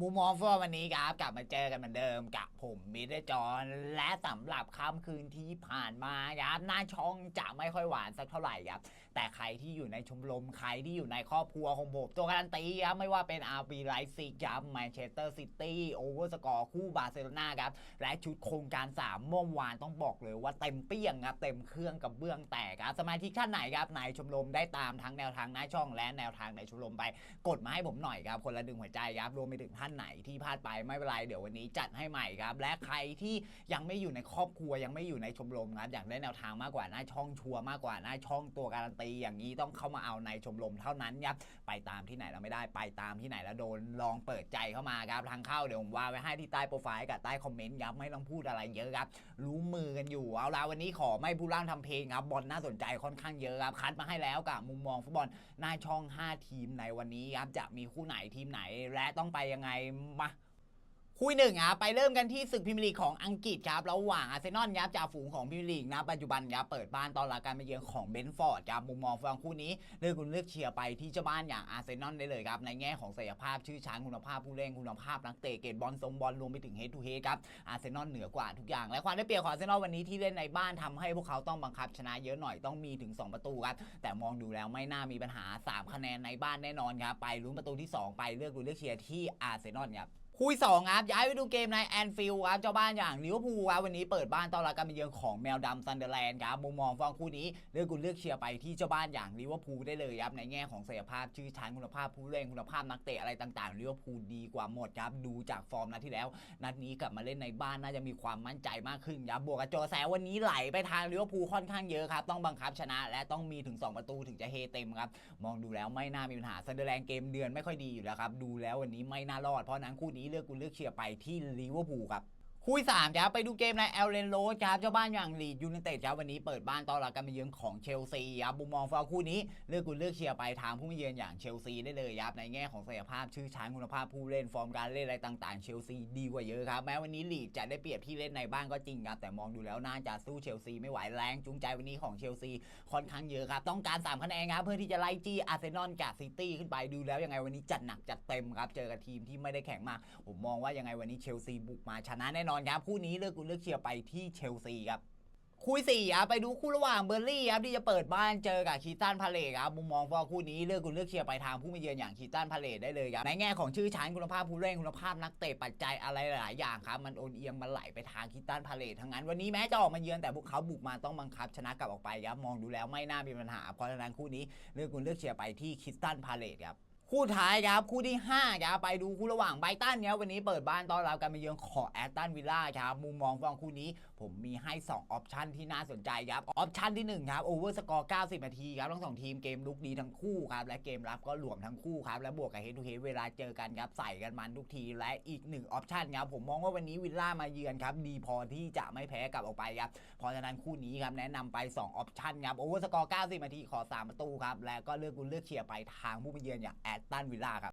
บูมองฟอร์วันนี้ครับ กลับมาเจอกันเหมือนเดิมกับผมมิเตรจอนและสำหรับค่ำคืนที่ผ่านมาครับหน้าช่องจะไม่ค่อยหวานสักเท่าไหร่ครับ แต่ใครที่อยู่ในชมรมใครที่อยู่ในครอบครัวของผมตัวการันตีครับไม่ว่าเป็นอาร์บีไลซิกครับแมนเชสเตอร์ซิตี้โอเวอร์สกอร์คู่บาร์เซโลนาครับ และชุดโครงการ3เมื่อวานต้องบอกเลยว่าเต็มเปี้ยงครับเต็มเครื่องกับเบื้องแตกครับสมาชิกท่านไหนครับในชมรมได้ตามทั้งแนวทางหน้าช่องและแนวทางในชมรมไป กดมาให้ผมหน่อยครับคนละดึงหัวใจครับรวมไปถึงท่านไหนที่พลาดไปไม่เป็นไรเดี๋ยววันนี้จัดให้ใหม่ครับ และใครที่ยังไม่อยู่ในครอบครัวยังไม่อยู่ในชมรมครับอยากได้แนวทางมากกว่าหน้าช่องชัวร์มากกว่าหน้าช่องตัวการันตีอย่างนี้ต้องเข้ามาเอาในชมรมเท่านั้นครับไปตามที่ไหนเราไม่ได้ไปตามที่ไหนแล้วโดนลองเปิดใจเข้ามาครับทางเข้าเดี๋ยวผมว่าไว้ให้ที่ใต้โปรไฟล์กับใต้คอมเมนต์ครับไม่ต้องพูดอะไรเยอะครับรู้มือกันอยู่เอาละวันนี้ขอไม่พูดร่างทำเพลงครับบอลน่าสนใจค่อนข้างเยอะครับคัดมาให้แล้วกับมุมมองฟุตบอลหน้าช่อง 5 ทีมในวันนี้ครับจะมีคู่ไหนทีมไหนและต้องไปยังไงมา คุยหนึ่งครับไปเริ่มกันที่ศึกพรีเมียร์ลีกของอังกฤษครับระหว่างอาร์เซนอลครับจ่าฝูงของพรีเมียร์ลีกนะปัจจุบันครับเปิดบ้านตอนรับการมาเยือนของเบนฟอร์ดครับมุมมองฟังคู่นี้เลือกคุณเลือกเชียร์ไปที่เจ้าบ้านอย่างอาร์เซนอลได้เลยครับในแง่ของศักยภาพชื่อช้างคุณภาพผู้เล่นคุณภาพนักเตะเกตบอลทรงบอลรวมไปถึงเฮดทูเฮดครับอาร์เซนอลเหนือกว่าทุกอย่าง และความได้เปรียบของอาร์เซนอลวันนี้ที่เล่นในบ้านทำให้พวกเขาต้องบังคับชนะเยอะหน่อยต้องมีถึง 2 ประตูครับแต่มองดูแล้วไม่น่ามีปัญหา 3 คะแนนในบ้านแน่นอนครับไปลุ้นประตูที่ 2 ไปเลือกดูเลือกเชียร์ที่อาร์เซนอลครับ คุยสองครับย้ายไปดูเกมในแอนฟิลด์ครับเจ้าบ้านอย่างลิเวอร์พูลครับวันนี้เปิดบ้านต้อนรับการมาเยือนของแมวดำซันเดอร์แลนด์ครับมุมมองฟังคู่นี้เลือกกุลเลือกเชียร์ไปที่เจ้าบ้านอย่างลิเวอร์พูลได้เลยครับในแง่ของศักยภาพชื่อชั้นคุณภาพผู้เล่นคุณภาพนักเตะอะไรต่างๆลิเวอร์พูลดีกว่าหมดครับดูจากฟอร์มนัดที่แล้ว นัดนี้กลับมาเล่นในบ้านน่าจะมีความมั่นใจมากขึ้นครับบวกกับโจแซวันนี้ไหลไปทางลิเวอร์พูลค่อนข้างเยอะครับต้องบังคับชนะ และต้องมีถึง 2 ประตูถึงจะเฮเต็มครับมองดูแล้วไม่น่ามีปัญหาซันเดอร์แลนด์เกมเดือนไม่ค่อยดีอยู่แล้วครับดูแล้ววันนี้ไม่น่ารอดเพราะนั้นคู่นี้เลือกกูเลือกเชียร์ไปที่ลิเวอร์พูลครับ คู่ที่สามครับไปดูเกมในแอลเลนโรสครับเจ้าบ้านอย่างลีดยูไนเต็ดครับวันนี้เปิดบ้านต้อนรับการมาเยือนของเชลซีครับมุมมองฟาวคู่นี้เลือกคุณเลือกเชียร์ไปทางผู้มาเยือนอย่างเชลซีได้เลยครับในแง่ของศักยภาพชื่อชั้นคุณภาพผู้เล่นฟอร์มการเล่นอะไรต่างๆ เชลซีดีกว่าเยอะครับแม้วันนี้ลีดจะได้เปรียบที่เล่นในบ้านก็จริงครับแต่มองดูแล้วน่าจะสู้เชลซีไม่ไหวแรงจูงใจวันนี้ของเชลซีค่อนข้างเยอะครับต้องการ3คะแนนครับเพื่อที่จะไล่จี้อาร์เซนอลกับซิตี้ขึ้นไปดูแล้วยังไงวันนี้จัดหนักจัดเต็มครับเจอกับทีมที่ไม่ได้แข่งมาผมมองว่ายังไงวันนี้เชลซีบุกมาชนะแน่นอนครับคู่นี้เลือกกูเลือกเชียร์ไปที่เชลซีครับคู่ที่สี่ครับไปดูคู่ระหว่างเบอร์ลี่ครับที่จะเปิดบ้านเจอกับคีตันพาเลตครับมุมมองว่าคู่นี้เลือกคุณเลือกเชียร์ไปทางผู้มาเยือนอย่างคีตันพาเลตได้เลยครับในแง่ของชื่อชั้นคุณภาพผู้เล่นคุณภาพนักเตะปัจจัยอะไรหลายอย่างครับมันโอนเอียงมันไหลไปทางคีตันพาเลตทั้งนั้นวันนี้แม้จะออกมาเยือนแต่พวกเขาบุกมาต้องบังคับชนะกลับออกไปครับมองดูแล้วไม่น่ามีปัญหาเพราะฉะนั้นคู่นี้เลือกคุณเลือกเชียร์ไปที่คีตันพาเลตครับ คู่ท้ายครับคู่ที่5ครับไปดูคู่ระหว่างไบตันครับวันนี้เปิดบ้านต้อนรับการมาเยือนของแอตตันวิลล่าครับมุมมองฟังคู่นี้ ผมมีให้ 2 ออปชันที่น่าสนใจครับออปชันที่1ครับโอเวอร์สกอร์90 นาทีครับทั้งสองทีมเกมลุกดีทั้งคู่ครับและเกมรับก็หลวมทั้งคู่ครับและบวกกับเฮดทูเฮดเวลาเจอกันครับใส่กันมันทุกที และอีก1ออปชันครับผมมองว่าวันนี้วิลล่ามาเยือนครับดีพอที่จะไม่แพ้กลับออกไปครับเพราะฉะนั้นคู่นี้ครับแนะนำไป2ออปชันครับโอเวอร์สกอร์90 นาทีขอ3ประตูครับและก็เลือกกุลเลือกเชียร์ไปทางผู้มาเยือนอย่างแอตตันวิลล่าครับ